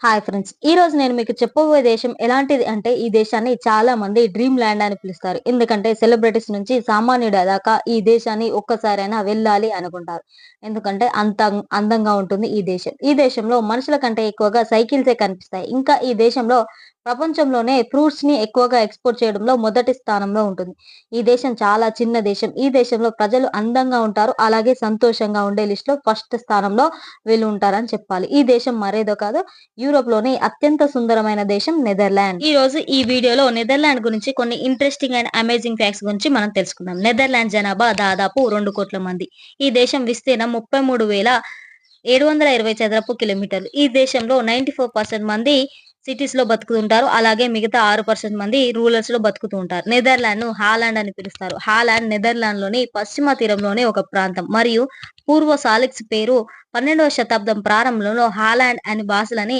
Hi friends ఈ రోజు నేను మీకు చెప్పబోయే దేశం ఎలాంటిది అంటే ఈ దేశాన్ని చాలా మంది డ్రీమ్ ల్యాండ్ అని పిలుస్తారు. ఎందుకంటే సెలబ్రిటీస్ నుంచి సామాన్యుడు దాకా ఈ దేశాన్ని ఒక్కసారైనా వెళ్ళాలి అనుకుంటారు. ఎందుకంటే అంత అందంగా ఉంటుంది ఈ దేశం. ఈ దేశంలో మనుషుల కంటే ఎక్కువగా సైకిల్సే కనిపిస్తాయి. ఇంకా ఈ దేశంలో ప్రపంచంలోనే ఫ్రూట్స్ని ఎక్కువగా ఎక్స్పోర్ట్ చేయడంలో మొదటి స్థానంలో ఉంటుంది. ఈ దేశం చాలా చిన్న దేశం. ఈ దేశంలో ప్రజలు అందంగా ఉంటారు. అలాగే సంతోషంగా ఉండే లిస్ట్లో ఫస్ట్ స్థానంలో వీళ్ళు ఉంటారని చెప్పాలి. ఈ దేశం మరేదో కాదు. యూరోప్లోని అత్యంత సుందరమైన దేశం నెదర్లాండ్. ఈ రోజు ఈ వీడియోలో నెదర్లాండ్ గురించి కొన్ని ఇంట్రెస్టింగ్ అండ్ అమేజింగ్ ఫ్యాక్ట్స్ గురించి మనం తెలుసుకుందాం. నెదర్లాండ్ జనాభా దాదాపు రెండు కోట్ల మంది. ఈ దేశం విస్తీర్ణం ముప్పై మూడు వేల ఏడు వందల ఇరవై చదరపు కిలోమీటర్లు. ఈ దేశంలో నైన్టీ ఫోర్ పర్సెంట్ మంది సిటీస్లో బతుకుతుంటారు. అలాగే మిగతా ఆరు పర్సెంట్ మంది రూరల్స్లో బతుకుతూ ఉంటారు. నెదర్లాండ్ను హాలాండ్ అని పిలుస్తారు. హాలాండ్ నెదర్లాండ్లోని పశ్చిమ తీరంలోని ఒక ప్రాంతం. మరియు పూర్వ సాలిక్స్ పేరు పన్నెండవ శతాబ్దం ప్రారంభంలో హాలాండ్ అని భాషలని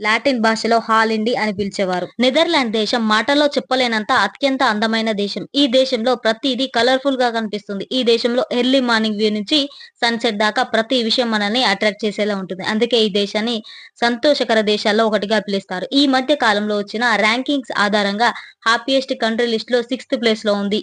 లాటిన్ భాషలో హాలిండి అని పిలిచేవారు. నెదర్లాండ్ దేశం మాటల్లో చెప్పలేనంత అత్యంత అందమైన దేశం. ఈ దేశంలో ప్రతిదీ కలర్ఫుల్గా కనిపిస్తుంది. ఈ దేశంలో ఎర్లీ మార్నింగ్ వ్యూ నుంచి సన్సెట్ దాకా ప్రతి విషయం మనల్ని అట్రాక్ట్ చేసేలా ఉంటుంది. అందుకే ఈ దేశాన్ని సంతోషకర దేశాల్లో ఒకటిగా పిలుస్తారు. ఈ మధ్య కాలంలో వచ్చిన ర్యాంకింగ్స్ ఆధారంగా హ్యాపీయెస్ట్ కంట్రీ లిస్ట్లో సిక్స్త్ ప్లేస్లో ఉంది.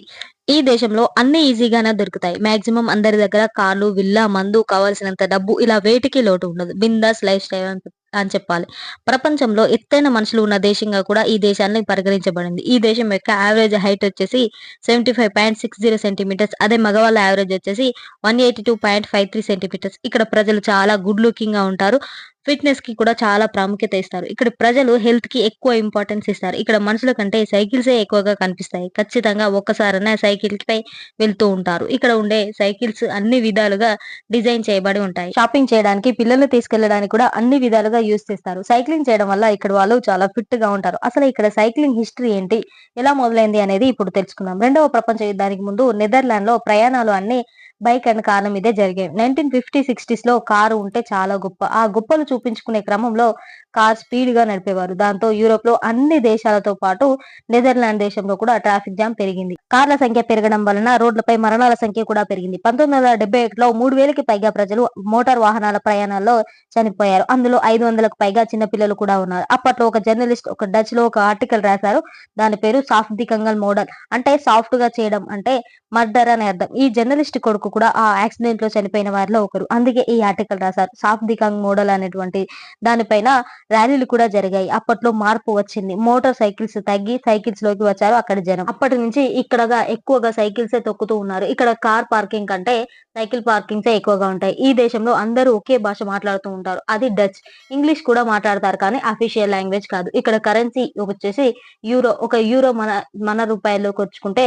ఈ దేశంలో అన్ని ఈజీగానే దొరుకుతాయి. మాక్సిమం అందరి దగ్గర కార్లు విల్లా మందు కావాల్సినంత డబ్బు ఇలా వేటికి లోటు ఉండదు. బిందాస్ లైఫ్ స్టైల్ అని అని చెప్పాలి. ప్రపంచంలో ఎత్తైన మనుషులు ఉన్న దేశంగా కూడా ఈ దేశాన్ని పరిగణించబడింది. ఈ దేశం యొక్క యావరేజ్ హైట్ వచ్చేసి seventy five point six zero centimetres అదే మగవాళ్ళ యావరేజ్ వచ్చేసి one eighty two point five three centimetres ఇక్కడ ప్రజలు చాలా గుడ్ లుకింగ్గా ఉంటారు. ఫిట్నెస్కి కూడా చాలా ప్రాముఖ్యత ఇస్తారు. ఇక్కడ ప్రజలు హెల్త్కి ఎక్కువ ఇంపార్టెన్స్ ఇస్తారు. ఇక్కడ మనుషుల కంటే సైకిల్సే ఎక్కువగా కనిపిస్తాయి. ఖచ్చితంగా ఒక్కసారైనా సైకిల్ పై వెళ్తూ ఉంటారు. ఇక్కడ ఉండే సైకిల్స్ అన్ని విధాలుగా డిజైన్ చేయబడి ఉంటాయి. షాపింగ్ చేయడానికి పిల్లల్ని తీసుకెళ్ళడానికి కూడా అన్ని విధాలుగా యూస్ చేస్తారు. సైక్లింగ్ చేయడం వల్ల ఇక్కడ వాళ్ళు చాలా ఫిట్గా ఉంటారు. అసలు ఇక్కడ సైక్లింగ్ హిస్టరీ ఏంటి? ఎలా మొదలైంది అనేది ఇప్పుడు తెలుసుకుందాం. రెండవ ప్రపంచ యుద్ధానికి ముందు నెదర్లాండ్లో ప్రయాణాలు అన్ని బైక్ అండ్ కారణం మీదే జరిగాయి నైన్టీన్ ఫిఫ్టీ సిక్స్టీస్లో కారు ఉంటే చాలా గొప్ప. ఆ గొప్పలు చూపించుకునే క్రమంలో కార్ స్పీడ్గా నడిపేవారు. దాంతో యూరోప్లో అన్ని దేశాలతో పాటు నెదర్లాండ్ దేశంలో కూడా ట్రాఫిక్ జామ్ పెరిగింది. కార్ల సంఖ్య పెరగడం వలన రోడ్లపై మరణాల సంఖ్య కూడా పెరిగింది. పంతొమ్మిది వందల డెబ్బై ఒకటిలో మూడు వేలకి పైగా ప్రజలు మోటార్ వాహనాల ప్రయాణాల్లో చనిపోయారు. అందులో ఐదు వందలకు పైగా చిన్నపిల్లలు కూడా ఉన్నారు. అప్పట్లో ఒక జర్నలిస్ట్ ఒక డచ్లో ఒక ఆర్టికల్ రాశారు. దాని పేరు సాఫ్ట్ ది కంగల్ మోడల్. అంటే సాఫ్ట్గా చేయడం అంటే మర్డర్ అని అర్థం. ఈ జర్నలిస్ట్ కొడుకు కూడా ఆ యాక్సిడెంట్లో చనిపోయిన వారిలో ఒకరు. అందుకే ఈ ఆర్టికల్ రాశారు. సాఫ్ట్ దికాంగ్ మోడల్ అనేటువంటి దానిపైన ర్యాలీలు కూడా జరిగాయి. అప్పట్లో మార్పు వచ్చింది. మోటార్ సైకిల్స్ తగ్గి సైకిల్స్లోకి వచ్చారు అక్కడ జనం. అప్పటి నుంచి ఇక్కడగా ఎక్కువగా సైకిల్స్ తొక్కుతూ ఉన్నారు. ఇక్కడ కార్ పార్కింగ్ కంటే సైకిల్ పార్కింగ్స్ ఎక్కువగా ఉంటాయి. ఈ దేశంలో అందరూ ఒకే భాష మాట్లాడుతూ ఉంటారు. అది డచ్. ఇంగ్లీష్ కూడా మాట్లాడతారు కానీ అఫీషియల్ లాంగ్వేజ్ కాదు. ఇక్కడ కరెన్సీ వచ్చేసి యూరో ఒక యూరో మన మన రూపాయల్లోకి వచ్చుకుంటే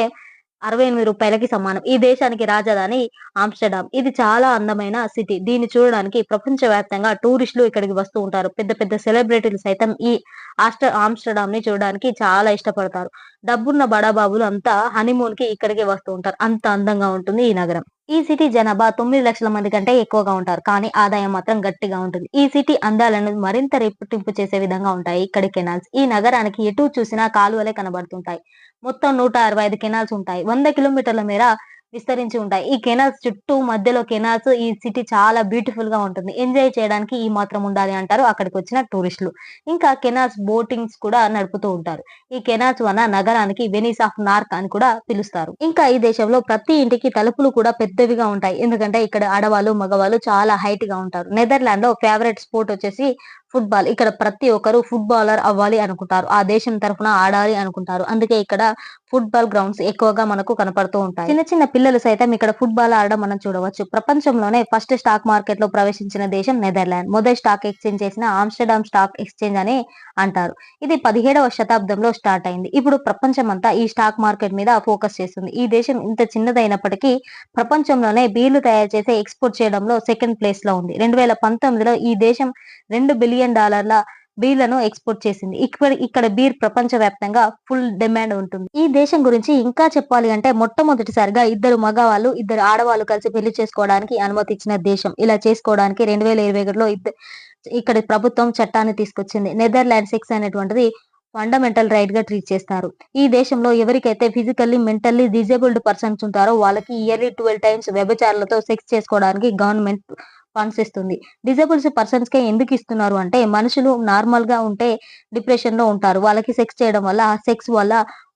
అరవై ఎనిమిది రూపాయలకి సమానం. ఈ దేశానికి రాజధాని ఆమ్స్టర్డామ్. ఇది చాలా అందమైన సిటీ. దీన్ని చూడడానికి ప్రపంచ వ్యాప్తంగా టూరిస్టులు ఇక్కడికి వస్తూ ఉంటారు. పెద్ద పెద్ద సెలబ్రిటీలు సైతం ఈ ఆస్టర్ ఆమ్స్టర్డామ్ని చూడడానికి చాలా ఇష్టపడతారు. డబ్బున్న బడాబాబులు అంతా హనీమూన్కి ఇక్కడికి వస్తూ ఉంటారు. అంత అందంగా ఉంటుంది ఈ నగరం. ఈ సిటీ జనాభా తొమ్మిది లక్షల మంది కంటే ఎక్కువగా ఉంటారు. కానీ ఆదాయం మాత్రం గట్టిగా ఉంటుంది. ఈ సిటీ అందాలను మరింత రెట్టింపు చేసే విధంగా ఉంటాయి. ఇక్కడ కెనాల్స్. ఈ నగరానికి ఎటు చూసినా కాలువలే కనబడుతుంటాయి. మొత్తం నూట అరవై ఐదు కెనాల్స్ ఉంటాయి. వంద కిలోమీటర్ల మేర విస్తరించి ఉంటాయి. ఈ కెనాల్స్ చుట్టూ మధ్యలో కెనాల్స్ ఈ సిటీ చాలా బ్యూటిఫుల్గా ఉంటుంది. ఎంజాయ్ చేయడానికి ఈ మాత్రం ఉండాలి అంటారు అక్కడికి వచ్చిన టూరిస్టులు. ఇంకా కెనాల్స్ బోటింగ్స్ కూడా నడుపుతూ ఉంటారు. ఈ కెనాల్స్ వల్ల నగరానికి వెనీస్ ఆఫ్ నార్క్ అని కూడా పిలుస్తారు. ఇంకా ఈ దేశంలో ప్రతి ఇంటికి తలుపులు కూడా పెద్దవిగా ఉంటాయి. ఎందుకంటే ఇక్కడ ఆడవాళ్ళు మగవాళ్ళు చాలా హైట్గా ఉంటారు. నెదర్లాండ్లో ఫేవరెట్ స్పోర్ట్ వచ్చేసి ఫుట్బాల్. ఇక్కడ ప్రతి ఒక్కరు ఫుట్బాలర్ అవ్వాలి అనుకుంటారు. ఆ దేశం తరఫున ఆడాలి అనుకుంటారు. అందుకే ఇక్కడ ఫుట్బాల్ గ్రౌండ్స్ ఎక్కువగా మనకు కనపడుతూ ఉంటాయి. చిన్న చిన్న పిల్లలు సైతం ఇక్కడ ఫుట్బాల్ ఆడడం మనం చూడవచ్చు. ప్రపంచంలోనే ఫస్ట్ స్టాక్ మార్కెట్లో ప్రవేశించిన దేశం నెదర్లాండ్. మొదటి స్టాక్ ఎక్స్చేంజ్ చేసిన ఆమ్స్టర్డామ్ స్టాక్ ఎక్స్చేంజ్ అని అంటారు. ఇది పదిహేడవ శతాబ్దంలో స్టార్ట్ అయింది. ఇప్పుడు ప్రపంచం అంతా ఈ స్టాక్ మార్కెట్ మీద ఫోకస్ చేస్తుంది. ఈ దేశం ఇంత చిన్నదైనప్పటికీ ప్రపంచంలోనే బీర్లు తయారు చేసే ఎక్స్పోర్ట్ చేయడంలో సెకండ్ ప్లేస్లో ఉంది. రెండు వేల పంతొమ్మిదిలో ఈ దేశం రెండు బిలియన్ డాలర్ల బీర్లను ఎక్స్పోర్ట్ చేసింది. ఇక్కడ ఇక్కడ బీర్ ప్రపంచ వ్యాప్తంగా ఫుల్ డిమాండ్ ఉంటుంది. ఈ దేశం గురించి ఇంకా చెప్పాలి అంటే మొట్టమొదటిసారిగా ఇద్దరు మగవాళ్ళు ఇద్దరు ఆడవాళ్ళు కలిసి పెళ్ళి చేసుకోవడానికి అనుమతి ఇచ్చిన దేశం. ఇలా చేసుకోవడానికి రెండు వేల ఇరవై ఒకటిలో ఇక్కడ ప్రభుత్వం చట్టాన్ని తీసుకొచ్చింది. నెదర్లాండ్ సెక్స్ అనేటువంటిది ఫండమెంటల్ రైట్గా ట్రీట్ చేస్తారు. ఈ దేశంలో ఎవరికైతే ఫిజికల్లీ మెంటల్లీ డిజేబుల్డ్ పర్సన్స్ ఉంటారో వాళ్ళకి ఇయర్లీ ట్వెల్వ్ టైమ్స్ వ్యభిచారులతో సెక్స్ చేసుకోవడానికి గవర్నమెంట్ ఫండ్స్ ఇస్తుంది డిజేబుల్స్ పర్సన్స్ కే ఎందుకు ఇస్తున్నారు అంటే మనుషులు నార్మల్గా ఉంటే డిప్రెషన్లో ఉంటారు. వాళ్ళకి సెక్స్ చేయడం వల్ల ఆ సెక్స్ వల్ల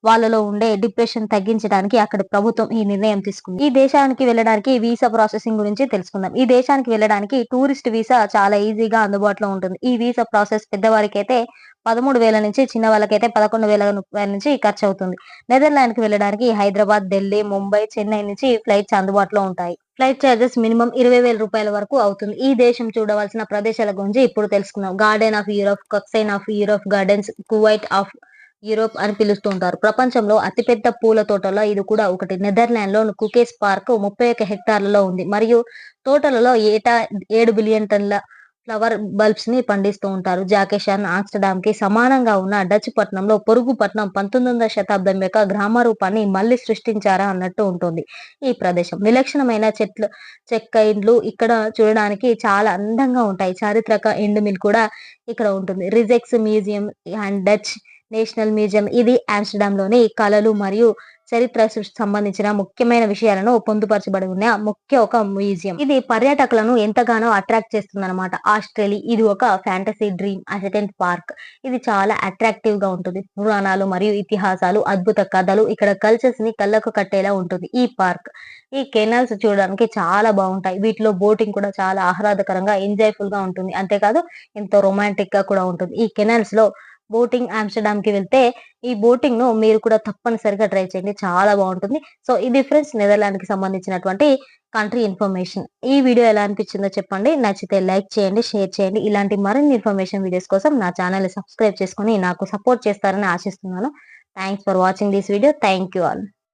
వాళ్ళలో ఉండే డిప్రెషన్ తగ్గించడానికి అక్కడ ప్రభుత్వం ఈ నిర్ణయం తీసుకుంది. ఈ దేశానికి వెళ్ళడానికి వీసా ప్రాసెసింగ్ గురించి తెలుసుకుందాం. ఈ దేశానికి వెళ్ళడానికి టూరిస్ట్ వీసా చాలా ఈజీగా అందుబాటులో ఉంటుంది. ఈ వీసా ప్రాసెస్ పెద్దవారికైతే పదమూడు వేల నుంచి చిన్న వాళ్ళకైతే పదకొండు వేల రూపాయల నుంచి ఖర్చు అవుతుంది నెదర్లాండ్కి వెళ్ళడానికి హైదరాబాద్ ఢిల్లీ ముంబై చెన్నై నుంచి ఫ్లైట్స్ అందుబాటులో ఉంటాయి. ఫ్లైట్ చార్జెస్ మినిమం ఇరవై వేల రూపాయల వరకు అవుతుంది. ఈ దేశం చూడవలసిన ప్రదేశాల గురించి ఇప్పుడు తెలుసుకుందాం. Garden of Europe కక్సైన్ of Europe gardens Kuwait of Europe అని పిలుస్తూ ఉంటారు. ప్రపంచంలో అతిపెద్ద పూల తోటలో ఇది కూడా ఒకటి. నెదర్లాండ్లో కుకేస్ పార్క్ ముప్పై ఒక్క హెక్టార్లలో ఉంది. మరియు తోటలలో ఏటా ఏడు బిలియన్ టన్ల ఫ్లవర్ బల్బ్స్ని పండిస్తూ ఉంటారు. జాకేషన్ ఆమ్స్టర్డామ్కి సమానంగా ఉన్న డచ్ పట్టణంలో పొరుగు పట్టణం పంతొమ్మిది వందల శతాబ్దం యొక్క గ్రామ రూపాన్ని మళ్ళీ సృష్టించారా అన్నట్టు ఉంటుంది. ఈ ప్రదేశం విలక్షణమైన చెట్లు చెక్క ఇండ్లు ఇక్కడ చూడడానికి చాలా అందంగా ఉంటాయి. చారిత్రక ఎండ్ మిల్ కూడా ఇక్కడ ఉంటుంది. Rijks museum and Dutch national museum. ఇది ఆమ్స్టర్డామ్లోని కళలు మరియు చరిత్ర సంబంధించిన ముఖ్యమైన విషయాలను పొందుపరచబడి ఉన్న ముఖ్య ఒక మ్యూజియం. ఇది పర్యాటకులను ఎంతగానో అట్రాక్ట్ చేస్తుంది అనమాట ఆస్ట్రేలియా ఇది ఒక ఫ్యాంటసీ డ్రీమ్ అసెటెంట్ పార్క్. ఇది చాలా అట్రాక్టివ్గా ఉంటుంది. పురాణాలు మరియు ఇతిహాసాలు అద్భుత కథలు ఇక్కడ కల్చర్స్ని కళ్ళకు కట్టేలా ఉంటుంది ఈ పార్క్. ఈ కెనాల్స్ చూడడానికి చాలా బాగుంటాయి. వీటిలో బోటింగ్ కూడా చాలా ఆహ్లాదకరంగా ఎంజాయ్ఫుల్గా ఉంటుంది. అంతేకాదు ఎంతో రొమాంటిక్గా కూడా ఉంటుంది. ఈ కెనాల్స్లో బోటింగ్ ఆమ్స్టర్డామ్కి వెళ్తే ఈ బోటింగ్ను మీరు కూడా తప్పనిసరిగా ట్రై చేయండి. చాలా బాగుంటుంది. సో ఇది ఫ్రెండ్స్ నెదర్లాండ్కి సంబంధించినటువంటి కంట్రీ ఇన్ఫర్మేషన్. ఈ వీడియో ఎలా అనిపించిందో చెప్పండి. నచ్చితే లైక్ చేయండి షేర్ చేయండి. ఇలాంటి మరిన్ని ఇన్ఫర్మేషన్ వీడియోస్ కోసం నా ఛానల్ సబ్స్క్రైబ్ చేసుకుని నాకు సపోర్ట్ చేస్తారని ఆశిస్తున్నాను. Thanks for watching this video. Thank you all.